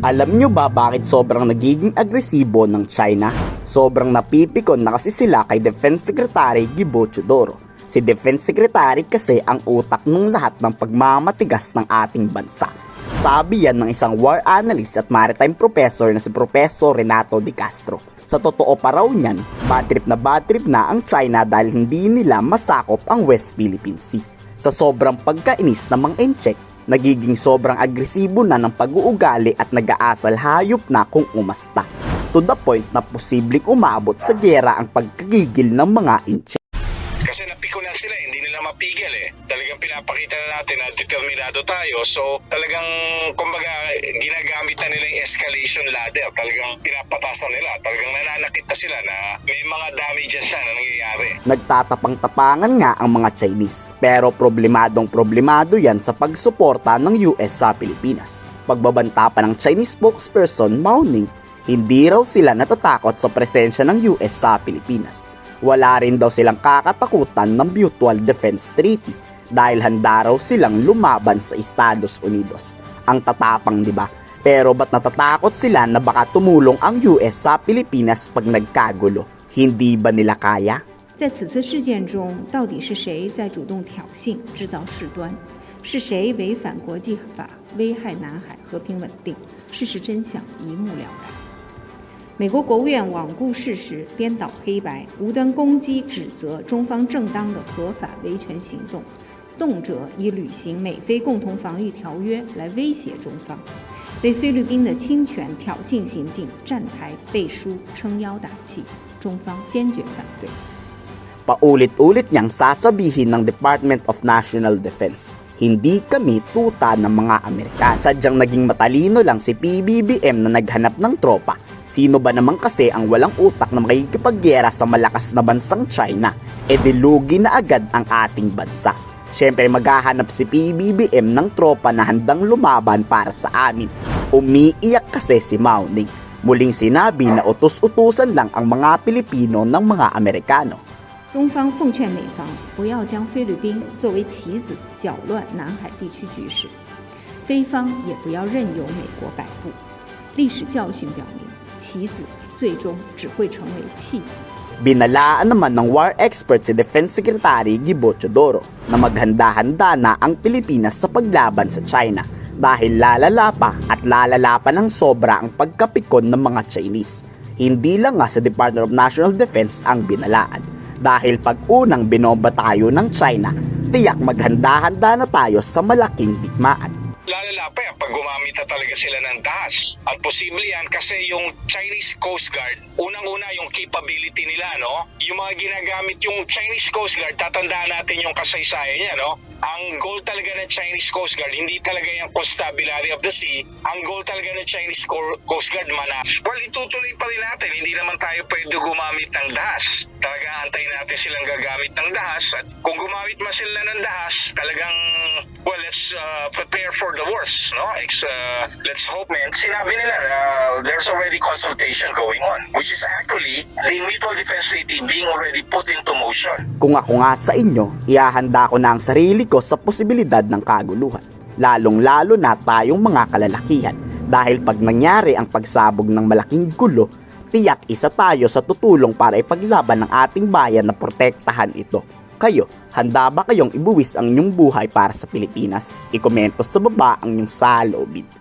Alam nyo ba bakit sobrang nagiging agresibo ng China? Sobrang napipikon na kasi sila kay Defense Secretary Gibo Chodoro. Si Defense Secretary kasi ang utak ng lahat ng pagmamatigas ng ating bansa. Sabi yan ng isang war analyst at maritime professor na si Professor Renato Di Castro. Sa totoo pa raw niyan, bad trip na bad trip na ang China dahil hindi nila masakop ang West Philippine Sea. Sa sobrang pagkainis ng mga incheck, nagiging sobrang agresibo na ng pag-uugali at nag-aasal hayop na kung umasta. To the point na posibleng umabot sa gera ang pagkagigil ng mga incheck. Kasi napikunan sila, hindi nila mapigil eh. Talagang pinapakita na natin na determinado tayo. So talagang, kumbaga, ginagamit na nila yung escalation ladder. Talagang pinapatasan nila. Talagang nananakit na sila na may mga damages na, na nangyayari. Nagtatapang-tapangan nga ang mga Chinese. Pero problemadong problemado yan sa pagsuporta ng US sa Pilipinas. Pagbabanta pa ng Chinese spokesperson Mao Ning, hindi raw sila natatakot sa presensya ng US sa Pilipinas. Wala rin daw silang kakatakutan ng Mutual Defense Treaty dahil handa raw silang lumaban sa Estados Unidos. Ang tatapang, di ba? Pero ba't natatakot sila na baka tumulong ang US sa Pilipinas pag nagkagulo? Hindi ba nila kaya? 在此次事件中，到底是谁在主动挑衅、制造事端？是谁违反国际法、危害南海和平稳定？事实真相一目了然。 美国国务院罔顾事实、颠倒黑白，无端攻击、指责中方正当的合法维权行动，动辄以履行美菲共同防御条约来威胁中方，为菲律宾的侵权挑衅行径站台背书、撑腰打气，中方坚决反对。 Paulit-ulit niyang sasabihin ng Department of National Defense, hindi kami tuta ng mga Amerikano. Sadyang naging matalino lang si PBBM na naghanap ng tropa. Sino ba naman kasi ang walang utak na makikipagyera sa malakas na bansang China? E dilugi na agad ang ating bansa. Siyempre maghahanap si PBBM ng tropa na handang lumaban para sa amin. Umiiyak kasi si Mao Ning. Muling sinabi na utos-utusan lang ang mga Pilipino ng mga Amerikano. 中方奉劝美方不要将菲律宾作为棋子搅乱南海地区局势，菲方也不要任由美国摆布。历史教训表明， 棋子最终只会成为弃子。 Binalaan naman ng war expert si Defense Secretary Gibo Chodoro na maghanda-handa na ang Pilipinas sa paglaban sa China dahil lalala pa at lalala pa ng sobra ang pagkapikon ng mga Chinese. Hindi lang nga sa Department of National Defense ang binalaan dahil pag unang binomba tayo ng China, tiyak maghanda-handa na tayo sa malaking digmaan. Pag gumamit talaga sila ng dahas. At posible yan kasi yung Chinese Coast Guard, unang-una yung capability nila, no? Yung mga ginagamit yung Chinese Coast Guard, tatandaan natin yung kasaysayan niya, no? Ang goal talaga ng Chinese Coast Guard, hindi talaga yung constabulary of the sea. Ang goal talaga ng Chinese Co- Coast Guard, mana. Well, itutuloy pa rin natin. Hindi naman tayo pwede gumamit ng dahas. Talaga antayin natin silang gagamit ng dahas. At kung gumamit man sila ng dahas, talagang, well, let's uh, prepare for the worst, no? Ex, uh, let's hope, man. Sinabi nila na there's already consultation going on, which is actually the Mutual Defense Treaty being already put into motion. Kung ako nga sa inyo, ihahanda ko na ang sarili ko sa posibilidad ng kaguluhan. Lalong-lalo na tayong mga kalalakihan. Dahil pag nangyari ang pagsabog ng malaking gulo, tiyak isa tayo sa tutulong para ipaglaban ng ating bayan na protektahan ito. Kayo, handa ba kayong ibuwis ang inyong buhay para sa Pilipinas? Ikomento sa baba ang inyong salobid.